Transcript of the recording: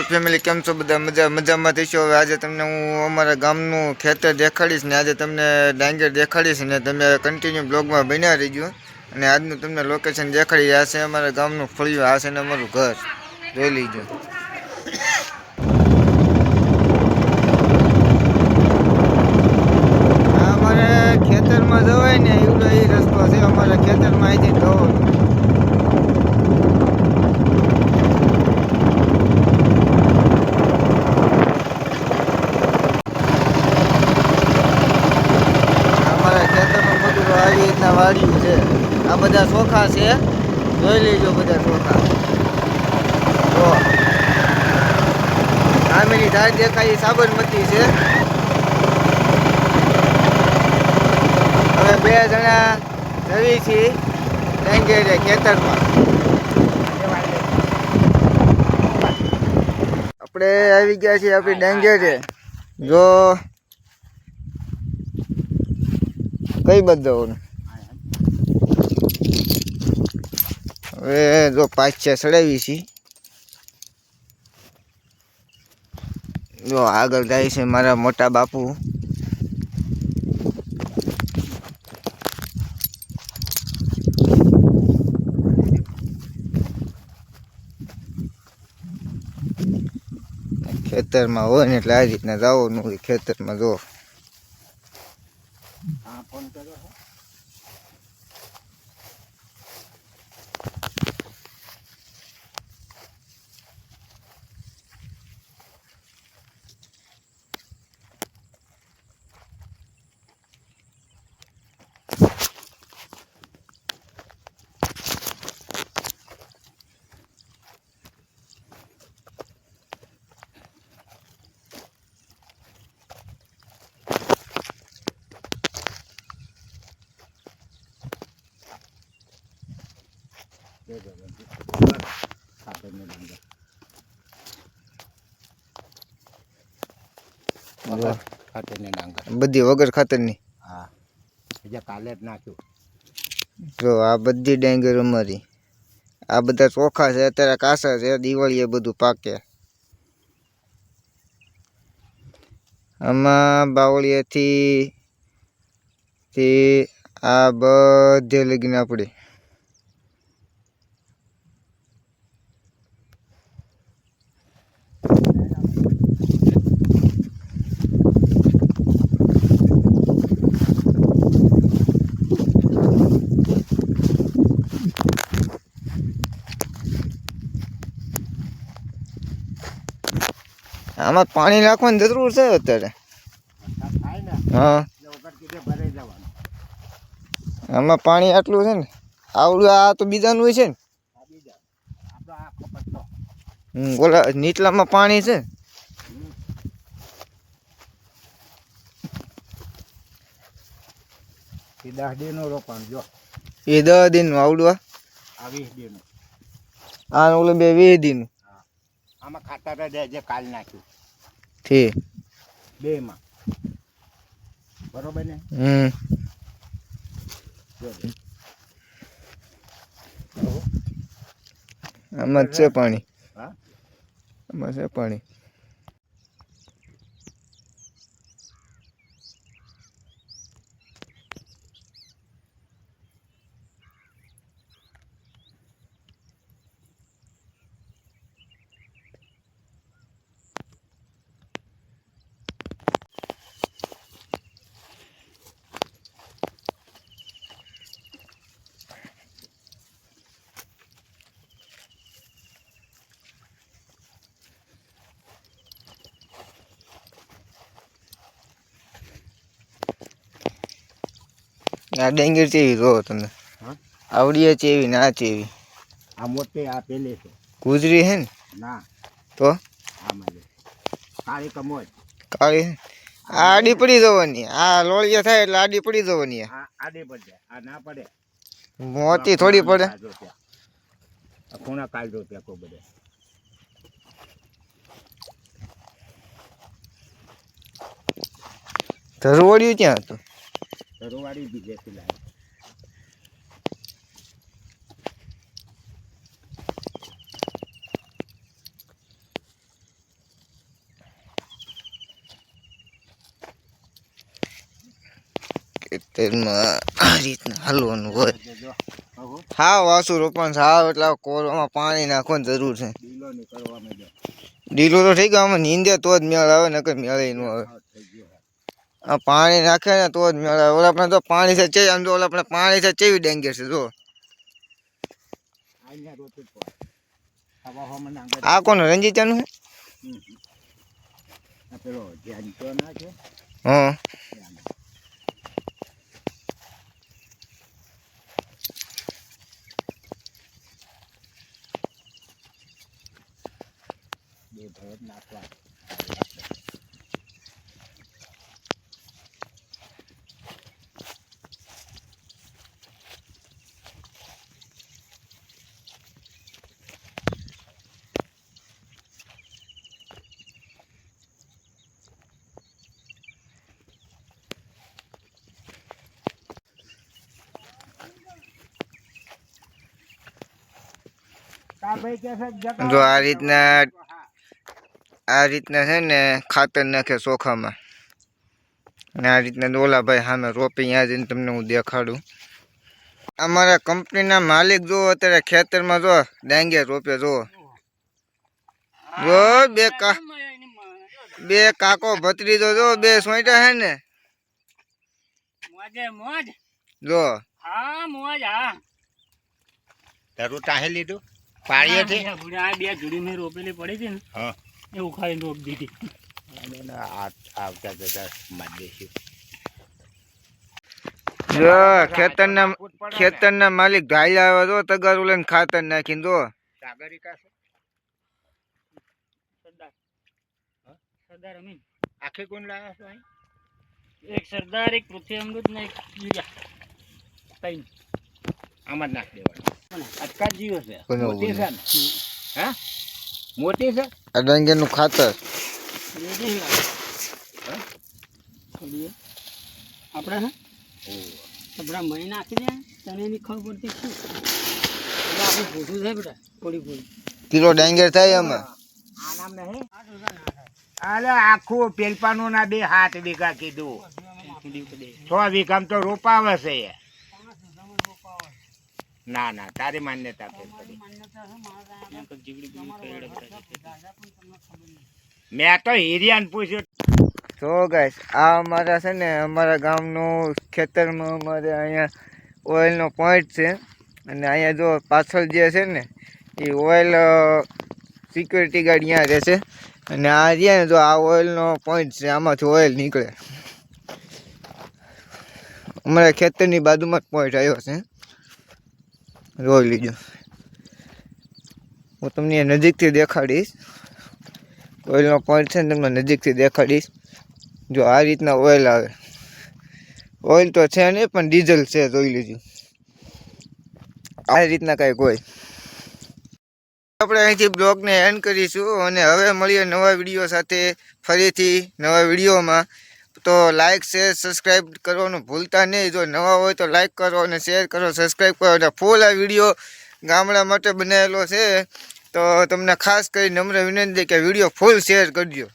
YouTube family કેમ છો? બધા મજા, મજામાં થઈશો? આજે તમને હું અમારા ગામનું ખેતર દેખાડીશ ને આજે તમને ડાંગર દેખાડીશ ને તમે કન્ટિન્યુ બ્લોગમાં બન્યા રહીજો. અને આજનું તમને લોકેશન દેખાડી આ છે અમારા ગામનું ફળિયું, આ છે ને અમારું ઘર. જોઈ લીજો. અમારે ખેતરમાં જવાય ને એવડો એ રસ્તો છે, અમારા ખેતરમાં અહીંથી જવાનું અમારા ખેતરમાં બધું આવી રીતના વાળ્યું છે. આ બધા ચોખા છે. જોઈ લેજો બધા ચોખા જો. સામેની ધાર દેખાય સાબરમતી છે. હવે બે જણા જવી છીએ ડાંગેરે ખેતરમાં. આપણે આવી ગયા છીએ આપણી ડાંગેરે જો. કઈ બધાઓનું હવે જો પાછા ચડાવી છીએ જો આગળ જાય છે મારા મોટા બાપુ. ખેતરમાં હોય ને એટલે આ રીતના જવાનું હોય ખેતરમાં, જો. હા, ફોન ડાંગર બધી વગર ખાતરની? હા. કાલે જ નાખ્યું. જો આ બધી ડાંગર અમારી. આ બધા ચોખા છે અત્યારે કાસા છે દિવાળીએ બધું પાકે. આમાં બાવળિયાથી થી આ બધે લગીને આપણે આમાં પાણી નાખવાની જરૂર છે અત્યારે. હા. આમાં પાણી આટલું છે ને આવડું આ તો બીજાનું હોય છે ને. ઓલા નીચલામાં પાણી છે. એ દસ દિનનું રોપણ જો. એ દસ દિનનું આવડું આ. વીસ દીનું આ ઓલું બે વીસ દિનનું. આમાં ખાતર જ જે કાલ નાખ્યું. ઠીક. બેમાં. બરોબર ને? હમ. આમાં છે પાણી. હા? આમાં છે પાણી. આ ડેંગર ચેવી જો તમને આવડીએ ચેવી ના ચેવી આ મોટી આ પેલે છે. ગુજરી હે ને? ના. તો? કાળી કમોજ. કાળી આ આડી પડી જવાની. આ લોળિયા થાય એટલે આડી પડી જવાની. આડી આડે પડે. આ ના પડે. મોતી થોડી પડે. ખૂણા કાલ દો ત્યાં કોઈ બધે. ધરવડ્યું ક્યાં હતું? ધરોવાળી બીજેથી લાવી હોય. હા વાસુ રોપણ એટલે કોરોમાં પાણી નાખવાની જરૂર છે. ડીલો તો થઈ ગયો આમાં નીંદે તો જ મેળ આવે નકર મેળે ન આવે. પાણી નાખે ને તો જ મળે. આપણે તો પાણી છે ચે આમ તો ઓલા આપણે પાણી છે ચેવી ડેન્ગર છે જો આ કોણ રંજીતાનું છે? છે હા જો આ રીતના આ રીતના છે ને ખાતર નાખે ચોખામાં અને આ રીતના ડોલાભાઈ સામે રોપી ત્યાં જઈને તમને હું દેખાડું. અમારા કંપનીના માલિક જો અત્યારે ખેતરમાં જો ડાંગે રોપે જો. જો બે કા બે કાકો ભત્રીજો જો બે સોઈટા હે ને. જો. હા મોજ હા. તારું ટાહે લીધું? પાળીએ થી આ બે જુડી મેં રોપેલી પડી ને હા. એ ઉખાડીને રોપ દીધી. આવતા જતા માર જો ખેતરના ખેતરના માલિક ઢાલ્યા આવે તો તગારું લઈને ખાતર નાખીને જો. આખી કોણ લાવ્યા છો અહીં? એક સરદાર એક પૃથ્વી અમૃત ને એક આમાં જ નાખી દેવાનું. અટકા જીવો છે. મોટી છે હા? મોટી છે? આ ખાતર. આપણે હા? આપણા મહી નાખી દે તને એની ખબર પડતી શું? એટલે ભૂસું છે બેટા થોડી થોડી કિલો ડાંગર થાય આમાં આ નહીં? અલે આખું પેલપાનું ના બે હાથ વીઘા કીધું. છ વીઘામાં તો રોપાવે છે. ના ના તારી માન્યતા ફેર પડી મેં તો હિરિયાને પૂછ્યું. તો ગાઈસ આ અમારા છે ને અમારા ગામનું ખેતરમાં અમારે અહીંયા ઓઇલનો પોઈન્ટ છે. અને અહીંયા જો પાછળ જે છે ને એ ઓઇલ સિક્યુરિટી ગાર્ડ અહીંયા રહે છે. અને આ રહ્યા ને જો આ ઓઇલનો પોઈન્ટ છે આમાંથી ઓઇલ નીકળે. અમારા ખેતરની બાજુમાં જ પોઈન્ટ આવ્યો છે. જોઈ લીજો હું તમને નજીકથી દેખાડીશ. ઓઇલનો પોઈન્ટ છે ને તમને નજીકથી દેખાડીશ. જો આ રીતના ઓઇલ આવે. ઓઇલ તો છે નહીં, પણ ડીઝલ છે, જોઈ લીજો. આ રીતના કાંઈક હોય. આપણે અહીંથી બ્લોગને એન્ડ કરીશું અને હવે મળીએ નવા વીડિયો સાથે. ફરીથી નવા વિડીયોમાં. તો લાઇક શેર સબસ્ક્રાઈબ કરવાનું ભૂલતા નહીં. જો નવા હોય તો લાઇક કરો અને શેર કરો સબસ્ક્રાઈબ કરો. અને ફૂલ આ વીડિયો ગામડા માટે બનાવેલો છે. તો તમને ખાસ કરી નમ્ર વિનંતી કે વીડિયો ફૂલ શેર કરજો.